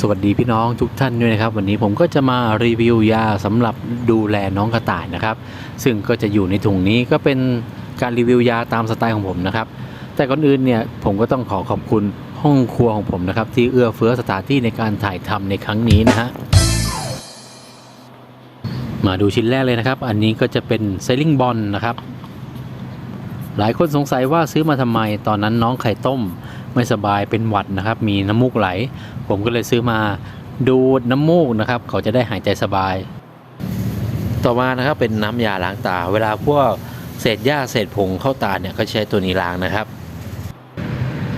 สวัสดีพี่น้องทุกท่านด้วยนะครับ วันนี้ผมก็จะมารีวิวยาสำหรับดูแลน้องกระต่ายนะครับ ซึ่งก็จะอยู่ในถุงนี้ก็เป็นการรีวิวยาตามสไตล์ของผมนะครับ แต่ก่อนอื่นเนี่ยผมก็ต้องขอขอบคุณห้องครัวของผมนะครับ ที่เอื้อเฟื้อสถานที่ในการถ่ายทำในครั้งนี้นะฮะมาดูชิ้นแรกเลยนะครับ อันนี้ก็จะเป็นเซลิงบอลนะครับ หลายคนสงสัยว่าซื้อมาทำไมตอนนั้นน้องไข่ต้ม ไม่สบายเป็นหวัดนะครับ มีน้ำมูกไหล ผมก็เลยซื้อมาดูดน้ำมูกนะครับ เขาจะได้หายใจสบาย ต่อมานะครับเป็นน้ำยาล้างตา เวลาพวกเศษหญ้าเศษผงเข้าตาเนี่ยก็ใช้ตัวนี้ล้างนะครับ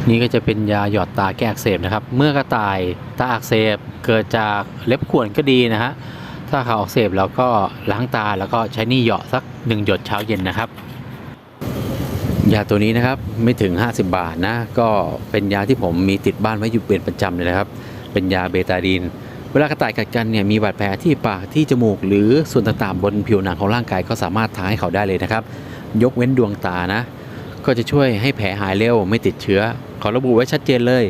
นี่ก็จะเป็นยาหยอดตาแก้อักเสบนะครับ เมื่อกระต่ายตาอักเสบเกิดจากเล็บข่วนก็ดีนะฮะถ้าเขาอักเสบแล้วก็ล้างตาแล้วก็ใช้นี่เหยาะสักหนึ่งหยดเช้าเย็นนะครับ ยาตัวนี้นะครับไม่ถึง 50 บาทนะ ก็เป็นยาที่ผมมีติดบ้านไว้อยู่เป็นประจำเลยนะครับ เป็นยาเบตาดีน เวลากระต่ายกัดกันเนี่ยมีบาดแผลที่ปากที่จมูก หรือส่วนต่างๆบนผิวหนังของร่างกายก็สามารถทาให้เขาได้เลยนะครับ ยกเว้นดวงตานะ ก็จะช่วยให้แผลหายเร็วไม่ติดเชื้อขาระบุไว้ชัดเจนเลย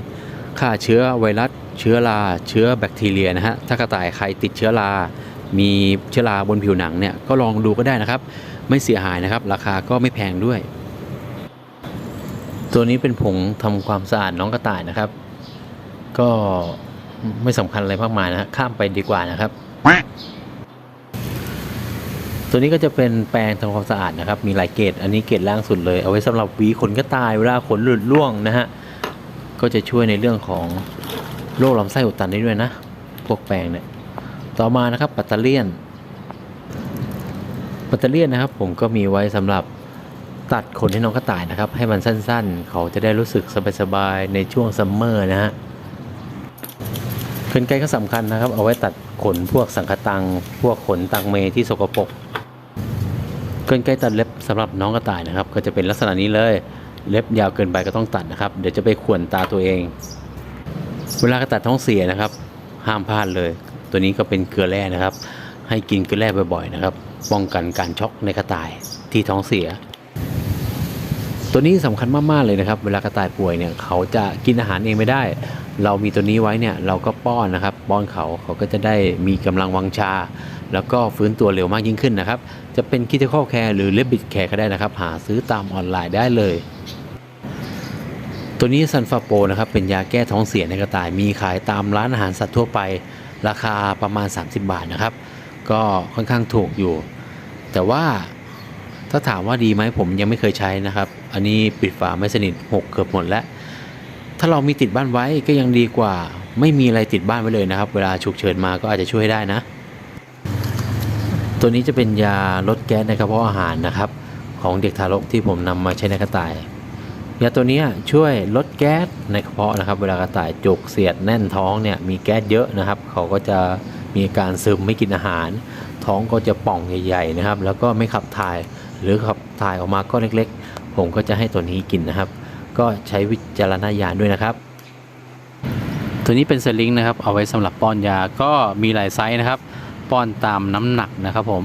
ฆ่าเชื้อไวรัส เชื้อราเชื้อแบคทีเรียนะฮะถ้ากระต่ายใครติดเชื้อรามีเชื้อราบนผิวหนังเนี่ยก็ลองดูก็ได้นะครับ ไม่เสียหายนะครับ ราคาก็ไม่แพงด้วย ตัวนี้เป็นผงทำความสะอาดน้องกระต่ายนะครับ ก็ไม่สำคัญอะไรมากมายนะข้ามไปดีกว่านะครับ ตัวนี้ก็จะเป็นแปรงทำความสะอาดนะครับ มีหลายเกรดอันนี้เกรดล่างสุดเลย เอาไว้สำหรับหวีขนกระต่ายเวลาขนหลุดร่วงนะฮะก็จะช่วยในเรื่องของโรคลำไส้อุดตันได้ด้วยนะพวกแปรงเนี่ยต่อมานะครับปัตเตอร์เลียนปัตเตอร์เลียนนะครับ ผมก็มีไว้สำหรับ ตัดขนให้น้องกระต่ายนะครับ ให้มันสั้นๆ เขาจะได้รู้สึกสบายๆในช่วงซัมเมอร์นะฮะกรรไกรก็สำคัญนะครับ เอาไว้ตัดขนพวกสังคตัง พวกขนตังเมที่สกปรกกรรไกรตัดเล็บสำหรับน้องกระต่ายนะครับ ก็จะเป็นลักษณะนี้เลยเล็บยาวเกินไปก็ต้องตัดนะครับ เดี๋ยวจะไปข่วนตาตัวเอง เวลากระตัดท้องเสียนะครับ ห้ามพลาดเลย ตัวนี้ก็เป็นเกลือแร่นะครับ ให้กินเกลือแร่บ่อยๆนะครับ ป้องกันการช็อกในกระต่ายที่ท้องเสีย ตัวนี้สำคัญมากๆเลยนะครับ เวลากระต่ายป่วยเนี่ยเขาจะกินอาหารเองไม่ได้ เรามีตัวนี้ไว้เนี่ยเราก็ป้อนนะครับ ป้อนเขาเขาก็จะได้มีกำลังวังชา แล้วก็ฟื้นตัวเร็วมากยิ่งขึ้นนะครับ จะเป็นคิ t ค c แคร์หรือเลบิ t แคร์ก็ได้นะครับ หาซื้อตามออนไลน์ได้เลยตัวนี้ซันฟาโปนะครับเป็นยาแก้ท้องเสียในกระต่ายมีขายตามร้านอาหารสัตว์ทั่วไป ราคาประมาณ 30 บาทนะครับ ก็ค่อนข้างถูกอยู่ แต่ว่า ถ้าถามว่าดีไหมผมยังไม่เคยใช้นะครับ อันนี้ปิดฝาไม่สนิทหกเกือบหมดแล้ว ถ้าเรามีติดบ้านไว้ก็ยังดีกว่า ไม่มีอะไรติดบ้านไว้เลยนะครับ เวลาฉุกเฉินมาก็อาจจะช่วยได้นะ ตัวนี้จะเป็นยาลดแก๊สในกระเพาะอาหารนะครับ ของเด็กทารกที่ผมนำมาใช้ในกระต่ายยาตัวนี้ช่วยลดแก๊สในกระเพาะนะครับ เวลากระต่ายจุกเสียดแน่นท้องเนี่ยมีแก๊สเยอะนะครับ เขาก็จะมีอาการซึมไม่กินอาหาร ท้องก็จะป่องใหญ่ๆนะครับ แล้วก็ไม่ขับถ่าย หรือขับถ่ายออกมาก็เล็กๆ ผมก็จะให้ตัวนี้กินนะครับ ก็ใช้วิจารณญาณด้วยนะครับ ตัวนี้เป็นสลิงนะครับเอาไว้สำหรับป้อนยาก็มีหลายไซส์นะครับ ป้อนตามน้ำหนักนะครับผม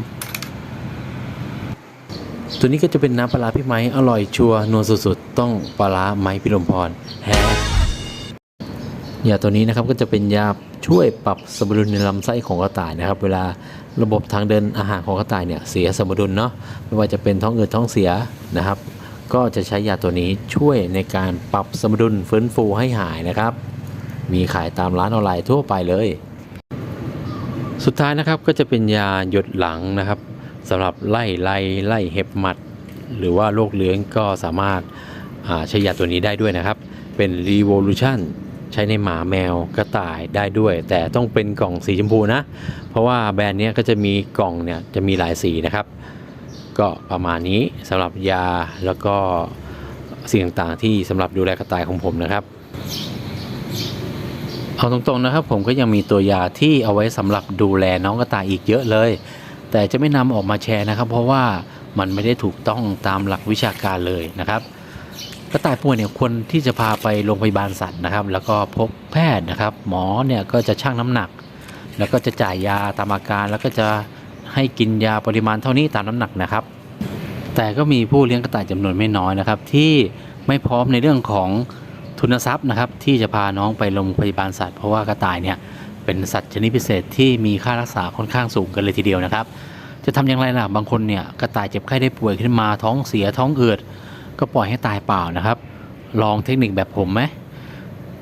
ตัวนี้ก็จะเป็นน้ำปลาร้าพี่ไม้อร่อยชัวร์นัวสุดๆ ต้องปลาร้าไม้พิรมพรแฮ ยาตัวนี้นะครับก็จะเป็นยาช่วยปรับสมดุลในลำไส้ของกระต่ายนะครับ เวลาระบบทางเดินอาหารของกระต่ายเนี่ยเสียสมดุลเนาะไม่ว่าจะเป็นท้องอืดท้องเสียนะครับ ก็จะใช้ยาตัวนี้ช่วยในการปรับสมดุลฟื้นฟูให้หายนะครับ มีขายตามร้านออนไลน์ทั่วไปเลย สุดท้ายนะครับก็จะเป็นยาหยดหลังนะครับสำหรับไล่ไล่ไล่เห็บหมัด หรือว่าโรคเลื้องก็สามารถใช้ยาตัวนี้ได้ด้วยนะครับ เป็น Revolution ใช้ในหมาแมวกระต่ายได้ด้วย แต่ต้องเป็นกล่องสีชมพูนะ เพราะว่าแบรนด์นี้ก็จะมีกล่องเนี่ยจะมีหลายสีนะครับ ก็ประมาณนี้สำหรับยาแล้วก็สิ่งต่างๆที่สำหรับดูแลกระต่ายของผมนะครับเอาตรงๆนะครับผมก็ยังมีตัวยาที่เอาไว้สำหรับดูแลน้องกระต่ายอีกเยอะเลย แต่จะไม่นำออกมาแชร์นะครับ เพราะว่ามันไม่ได้ถูกต้องตามหลักวิชาการเลยนะครับ กระต่ายป่วยเนี่ยควรที่จะพาไปโรงพยาบาลสัตว์นะครับ แล้วก็พบแพทย์นะครับ หมอเนี่ยก็จะชั่งน้ำหนัก แล้วก็จะจ่ายยาตามอาการ แล้วก็จะให้กินยาปริมาณเท่านี้ตามน้ำหนักนะครับ แต่ก็มีผู้เลี้ยงกระต่ายจำนวนไม่น้อยนะครับ ที่ไม่พร้อมในเรื่องของทุนทรัพย์นะครับ ที่จะพาน้องไปโรงพยาบาลสัตว์เพราะว่ากระต่ายเนี่ยเป็นสัตว์ชนิดพิเศษที่มีค่ารักษาค่อนข้างสูงกันเลยทีเดียวนะครับ จะทำอย่างไรล่ะบางคนเนี่ยกระต่ายเจ็บไข้ได้ป่วยขึ้นมาท้องเสียท้องอืด ก็ปล่อยให้ตายเปล่านะครับ ลองเทคนิคแบบผมไหม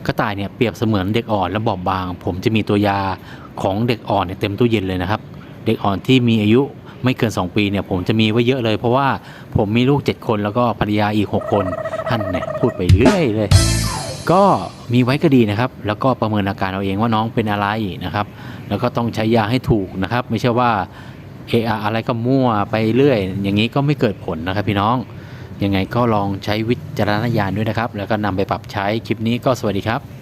กระต่ายเนี่ยเปรียบเสมือนเด็กอ่อนและบอบบาง ผมจะมีตัวยาของเด็กอ่อนเนี่ยเต็มตู้เย็นเลยนะครับ เด็กอ่อนที่มีอายุไม่เกิน 2 ปีเนี่ยผมจะมีไว้เยอะเลย เพราะว่าผมมีลูก 7 คนแล้วก็ภรรยาอีก 6 คนท่านเนี่ยพูดไปเรื่อยเลย ก็มีไว้ก็ดีนะครับ แล้วก็ประเมินอาการเอาเองว่าน้องเป็นอะไรนะครับ แล้วก็ต้องใช้ยาให้ถูกนะครับ ไม่ใช่ว่าเอะออะไรก็มั่วไปเรื่อย อย่างนี้ก็ไม่เกิดผลนะครับพี่น้อง ยังไงก็ลองใช้วิจารณญาณด้วยนะครับ แล้วก็นำไปปรับใช้คลิปนี้ก็สวัสดีครับ